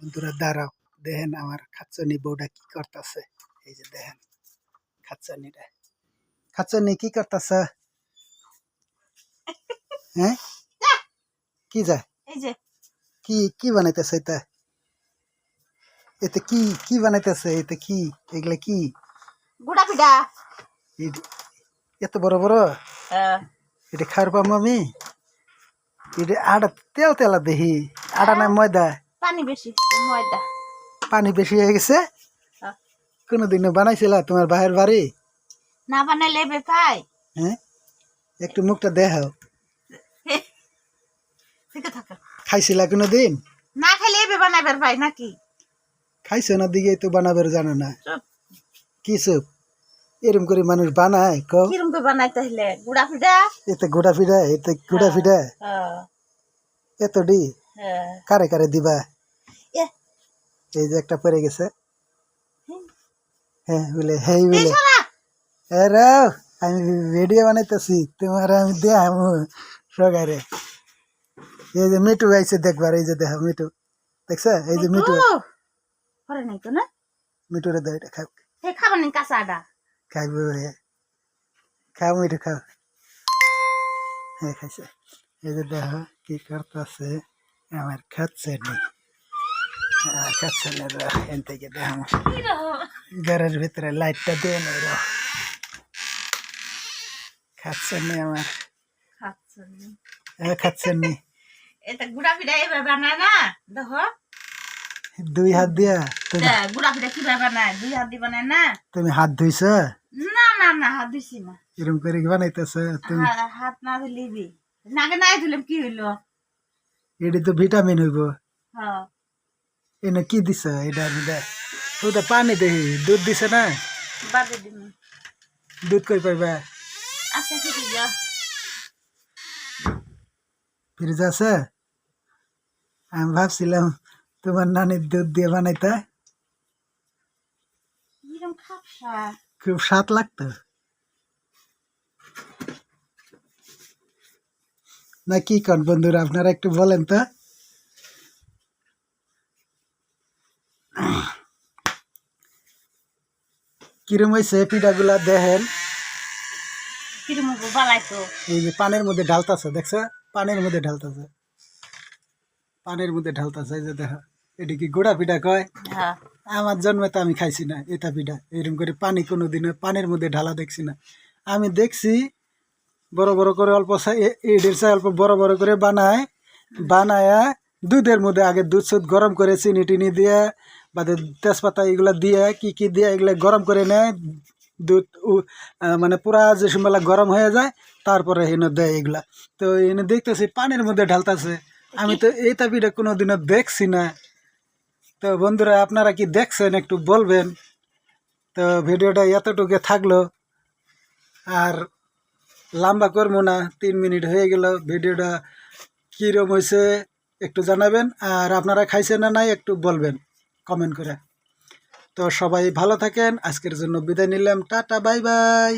বন্ধুরা দাঁড়াও। দেখেন আমার খাচ্চনি বউটা কি করতেছে। এই যে দেখেন খাচ্চনিটা খাচ্চনি কি করতেছে? হ্যাঁ? কি যে? কি কি বানাইতেছে এটা? এতে কি কি বানাইতেছে? এতে কি? এগুলা কি? গুড়া পিঠা। এত বড় বড়? হ্যাঁ, এটা খাওয়ার পাবো আমি? এটা আটা তেল তেলা দেখি আটা না ময়দা? পানি বেশি ময়দা। পানি বেশি হয়ে গেছে? হ্যাঁ। কোনোদিন বানাইছিল তোমার বাহের বাড়ি? না বানাইলে বে পাই। হ্যাঁ? একটু মুখটা দেখাও। খাইছিলা কোনোদিন? না খাইলে এবে বানাইবার পাই নাকি? খাইছো না দিকে তো বানাবার জানো না। কি সব এরম করে মানুষ বানায় ক কিরম করে বানাইতে হলে গুড়া পিঠা এতে গোটা ফিডা এতে গোটা ফিডা। হ্যাঁ, এত ডি হ্যাঁ। কারে কারে দিবা? এই যে একটা পড়ে গেছে। হ্যাঁ বলে হেই বলে না? আমি ভিডিও বানাইতেছি তোমার আমি দেখাবো সকারে এই যে মিটু আইছে দেখবার এই যে দেখা মিটু দেখছ? এই যে মিটু পরে নাই তো না? মিটুরে দাও এটা খাও। হে খাবার নেই কাঁচাটা খাইব খাও মিটু খাও। হ্যাঁ খাইছে। এই যে দেখো কি করতেছে আমার খাচ্ছে নি। আহ, খাচ্ছে না রে এন থেকে দেখাবো ঘরের ভিতরে লাইটটা দিয়ে নেই রে। খাচ্ছে নি আমার। এ খাচ্ছে নি। এটা গুড়া পিঠা এবার বানায় না? দেখো। দুই হাত দিয়া? তুমি দে, গুড়া পিঠা কীভাবে বানায়? দুই হাত দিয়ে বানায় না? তুমি হাত ধুইছ? না না না হাত দিছি না। এরকম করে কি বানাইতেছ? তুমি হাত না ধুলিবি নাকে নাই ধুলাম কি হইল? এটি তো ভিটামিন হইব। হ্যাঁ। এনে কি দিছ? এটা দেখ ওটা পানি দেখি দুধ দিছে না? দুধ কই পাইবা? ফ্রিজ আছে আমি ভাবছিলাম তোমার নানির দুধ দিয়ে বানাইতা খুব স্বাদ লাগতো। না কি কন বন্ধুরা আপনারা একটু বলেন তো। কিরম হয়েছে পিঠাগুলা দেখেন এই যে পানের মধ্যে ঢালতাছে দেখছ? পানের মধ্যে ঢালতাছে। পানের মধ্যে ঢালতাছে এই যে দেখো। এটি কি গোড়া পিঠা কয়? হ্যাঁ। আমার জন্মে তো আমি খাইছি না এটা পিঠা। এরকম করে পানি কোনো দিনে পানের মধ্যে ঢালা দেখছি না। আমি দেখছি বড় বড় করে অল্প এডের চাই অল্প বড় বড় করে বানায়। বানায়া দুধের মধ্যে আগে দুধ সুদ গরম করে চিনি টিনি দিয়ে বাদে তেজপাতা এগুলো দিয়ে কি কি দিয়ে এগুলো গরম করে নেয়, দুধ মানে পুরা যে সময়লা গরম হয়ে যায়, তারপরে এনে দেয় এগুলা। তো এনে দেখতেছি পানির মধ্যে ঢালতাছে। আমি তো এই তাপিটা কোনো দিনও দেখছি না। তো বন্ধুরা, আপনারা কি দেখছেন একটু বলবেন? তো ভিডিওটা এতটুকু থাকল। আর লম্বা করব না, তিন মিনিট হয়ে গেল। ভিডিওটা কীরকম হয়েছে একটু জানাবেন। আর আপনারা খাইছেন না নাই একটু বলবেন। কমেন্ট করে। তো সবাই ভালো থাকেন আজকের জন্য বিদায় নিলাম টাটা বাই বাই।